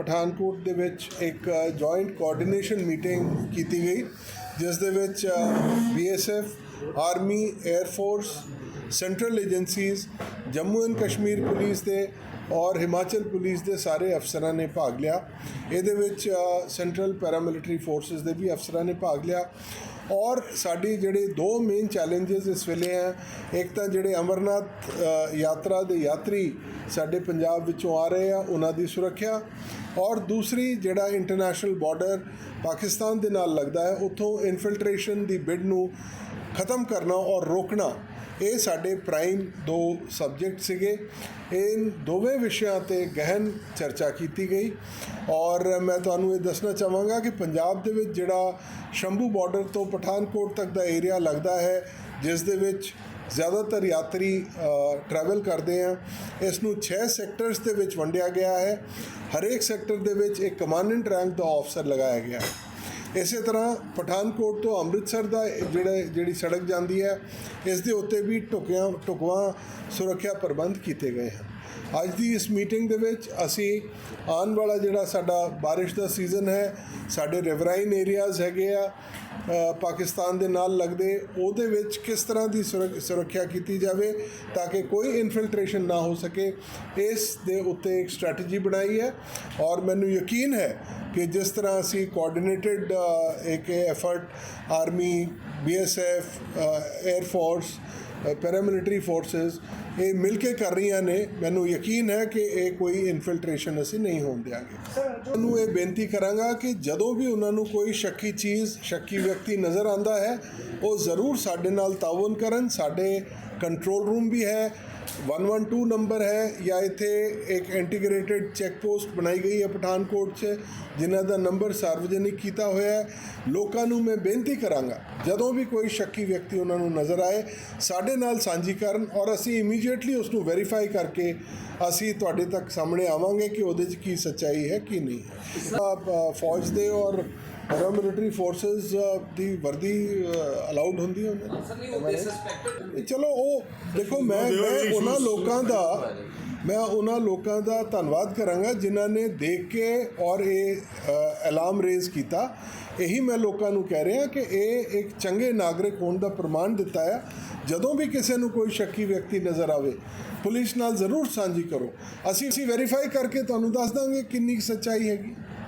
ਪਠਾਨਕੋਟ ਦੇ ਵਿੱਚ ਇੱਕ ਜੁਆਇੰਟ ਕੋਆਰਡੀਨੇਸ਼ਨ ਮੀਟਿੰਗ ਕੀਤੀ ਗਈ, ਜਿਸ ਦੇ ਵਿੱਚ BSF army air force central agencies Jammu and Kashmir police ਦੇ ਔਰ ਹਿਮਾਚਲ ਪੁਲਿਸ ਦੇ ਸਾਰੇ ਅਫਸਰਾਂ ਨੇ ਭਾਗ ਲਿਆ। ਇਹਦੇ ਵਿੱਚ ਸੈਂਟਰਲ ਪੈਰਾਮਿਲਟਰੀ ਫੋਰਸਸ ਦੇ ਵੀ ਅਫਸਰਾਂ ਨੇ ਭਾਗ ਲਿਆ। ਔਰ ਸਾਡੀ ਜਿਹੜੇ ਦੋ ਮੇਨ ਚੈਲੰਜਸ ਇਸ ਵੇਲੇ ਹੈ, ਇੱਕ ਤਾਂ ਜਿਹੜੇ ਅਮਰਨਾਥ ਯਾਤਰਾ ਦੇ ਯਾਤਰੀ ਸਾਡੇ ਪੰਜਾਬ ਵਿੱਚੋਂ ਆ ਰਹੇ ਆ, ਉਹਨਾਂ ਦੀ ਸੁਰੱਖਿਆ। ਔਰ ਦੂਸਰੀ ਜਿਹੜਾ ਇੰਟਰਨੈਸ਼ਨਲ ਬਾਰਡਰ ਪਾਕਿਸਤਾਨ ਦੇ ਨਾਲ ਲੱਗਦਾ ਹੈ, ਉੱਥੋਂ ਇਨਫਿਲਟ੍ਰੇਸ਼ਨ ਦੀ ਬਿਡ ਨੂੰ ਖਤਮ ਕਰਨਾ ਔਰ ਰੋਕਣਾ। ਇਹ ਸਾਡੇ ਪ੍ਰਾਈਮ ਦੋ ਸਬਜੈਕਟ ਸੀਗੇ। ਇਹ ਦੋਵੇਂ ਵਿਸ਼ਿਆਂ ਤੇ ਗਹਿਨ ਚਰਚਾ ਕੀਤੀ ਗਈ। ਔਰ ਮੈਂ ਤੁਹਾਨੂੰ ਇਹ ਦੱਸਣਾ ਚਾਹਾਂਗਾ ਕਿ ਪੰਜਾਬ ਦੇ ਵਿੱਚ ਜਿਹੜਾ ਸ਼ੰਭੂ ਬਾਰਡਰ ਤੋਂ ਪਠਾਨਕੋਟ ਤੱਕ ਦਾ ਏਰੀਆ ਲੱਗਦਾ ਹੈ, ਜਿਸ ਦੇ ਵਿੱਚ ਜ਼ਿਆਦਾਤਰ ਯਾਤਰੀ ਟਰੈਵਲ ਕਰਦੇ ਆ। ਇਸ ਨੂੰ 6 ਸੈਕਟਰਸ ਦੇ ਵਿੱਚ ਵੰਡਿਆ ਗਿਆ ਹੈ। ਹਰੇਕ ਸੈਕਟਰ ਦੇ ਵਿੱਚ ਇੱਕ ਕਮਾਂਡੈਂਟ ਰੈਂਕ ਦਾ ਅਫਸਰ ਲਗਾਇਆ ਗਿਆ ਹੈ। ਇਸੇ ਤਰ੍ਹਾਂ ਪਠਾਨਕੋਟ ਤੋਂ ਅੰਮ੍ਰਿਤਸਰ ਦਾ ਜਿਹੜਾ ਜਿਹੜੀ ਸੜਕ ਜਾਂਦੀ ਹੈ, ਇਸ ਦੇ ਉੱਤੇ ਵੀ ਟੁਕਿਆਂ ਟੁਕਵਾਂ ਸੁਰੱਖਿਆ ਪ੍ਰਬੰਧ ਕੀਤੇ ਗਏ ਹਨ। ਅੱਜ ਦੀ ਇਸ ਮੀਟਿੰਗ ਦੇ ਵਿੱਚ ਅਸੀਂ ਆਉਣ ਵਾਲਾ ਜਿਹੜਾ ਸਾਡਾ ਬਾਰਿਸ਼ ਦਾ ਸੀਜ਼ਨ ਹੈ, ਸਾਡੇ ਰਿਵਰਾਈਨ ਏਰੀਆਜ਼ ਹੈਗੇ ਆ ਪਾਕਿਸਤਾਨ ਦੇ ਨਾਲ ਲੱਗਦੇ, ਉਹਦੇ ਵਿੱਚ ਕਿਸ ਤਰ੍ਹਾਂ ਦੀ ਸੁਰੱਖ- ਸੁਰੱਖਿਆ ਕੀਤੀ ਜਾਵੇ ਤਾਂ ਕਿ ਕੋਈ ਇਨਫਿਲਟ੍ਰੇਸ਼ਨ ਨਾ ਹੋ ਸਕੇ, ਇਸ ਦੇ ਉੱਤੇ ਇੱਕ ਸਟ੍ਰੈਟਜੀ ਬਣਾਈ ਹੈ ਔਰ ਮੈਨੂੰ ਯਕੀਨ ਹੈ ਕਿ ਜਿਸ ਤਰ੍ਹਾਂ ਅਸੀਂ ਕੋਆਰਡੀਨੇਟਡ ਇੱਕ effort army BSF air force paramilitary forces ਇਹ ਮਿਲ ਕੇ ਕਰ ਰਹੀਆਂ ਨੇ। ਮੈਨੂੰ ਯਕੀਨ ਹੈ ਕਿ ਇਹ ਕੋਈ ਇਨਫਿਲਟ੍ਰੇਸ਼ਨ ਅਸੀਂ ਨਹੀਂ ਹੋਣ ਦਿਆਂਗੇ। ਤੁਹਾਨੂੰ ਇਹ ਬੇਨਤੀ ਕਰਾਂਗਾ ਕਿ ਜਦੋਂ ਵੀ ਉਹਨਾਂ ਨੂੰ ਕੋਈ ਸ਼ੱਕੀ ਚੀਜ਼, ਸ਼ੱਕੀ ਵਿਅਕਤੀ ਨਜ਼ਰ ਆਂਦਾ ਹੈ, ਉਹ ਜ਼ਰੂਰ ਸਾਡੇ ਨਾਲ ਤਾਵਨ ਕਰਨ। ਸਾਡੇ ਕੰਟਰੋਲ ਰੂਮ ਵੀ ਹੈ। 112 ਨੰਬਰ ਹੈ ਜਾਂ ਇੱਥੇ ਇੱਕ ਇੰਟੀਗ੍ਰੇਟਿਡ ਚੈੱਕ ਪੋਸਟ ਬਣਾਈ ਗਈ ਹੈ ਪਠਾਨਕੋਟ 'ਚ ਜਿਨ੍ਹਾਂ ਦਾ ਨੰਬਰ ਸਾਰਵਜਨਿਕ ਕੀਤਾ ਹੋਇਆ ਹੈ ਲੋਕਾਂ ਨੂੰ ਮੈਂ ਬੇਨਤੀ ਕਰਾਂਗਾ ਜਦੋਂ ਵੀ ਕੋਈ ਸ਼ੱਕੀ ਵਿਅਕਤੀ ਉਹਨਾਂ ਨੂੰ ਨਜ਼ਰ ਆਏ ਸਾਡੇ ਨਾਲ ਸਾਂਝੀ ਕਰਨ ਔਰ ਅਸੀਂ ਇਮੀਡੀਏਟਲੀ ਉਸ ਨੂੰ ਵੈਰੀਫਾਈ ਕਰਕੇ ਅਸੀਂ ਤੁਹਾਡੇ ਤੱਕ ਸਾਹਮਣੇ ਆਵਾਂਗੇ ਕਿ ਉਹਦੇ 'ਚ ਕੀ ਸੱਚਾਈ ਹੈ ਕੀ ਨਹੀਂ ਹੈ ਫੌਜ ਦੇ ਔਰ ਪੈਰਾਮਿਲਟਰੀ ਫੋਰਸਸ ਦੀ ਵਰਦੀ ਅਲਾਉਡ ਹੁੰਦੀ ਹੈ ਉਹਨਾਂ ਚਲੋ ਉਹ ਦੇਖੋ ਮੈਂ ਮੈਂ ਉਹਨਾਂ ਲੋਕਾਂ ਦਾ ਮੈਂ ਉਹਨਾਂ ਲੋਕਾਂ ਦਾ ਧੰਨਵਾਦ ਕਰਾਂਗਾ ਜਿਨ੍ਹਾਂ ਨੇ ਦੇਖ ਕੇ ਔਰ ਇਹ ਅਲਾਰਮ ਰੇਜ਼ ਕੀਤਾ। ਇਹੀ ਮੈਂ ਲੋਕਾਂ ਨੂੰ ਕਹਿ ਰਿਹਾ ਕਿ ਇਹ ਇੱਕ ਚੰਗੇ ਨਾਗਰਿਕ ਹੋਣ ਦਾ ਪ੍ਰਮਾਣ ਦਿੱਤਾ ਹੈ। ਜਦੋਂ ਵੀ ਕਿਸੇ ਨੂੰ ਕੋਈ ਸ਼ੱਕੀ ਵਿਅਕਤੀ ਨਜ਼ਰ ਆਵੇ ਪੁਲਿਸ ਨਾਲ ਜ਼ਰੂਰ ਸਾਂਝੀ ਕਰੋ। ਅਸੀਂ ਅਸੀਂ ਵੈਰੀਫਾਈ ਕਰਕੇ ਤੁਹਾਨੂੰ ਦੱਸ ਦਾਂਗੇ ਕਿੰਨੀ ਕੁ ਸੱਚਾਈ ਹੈਗੀ।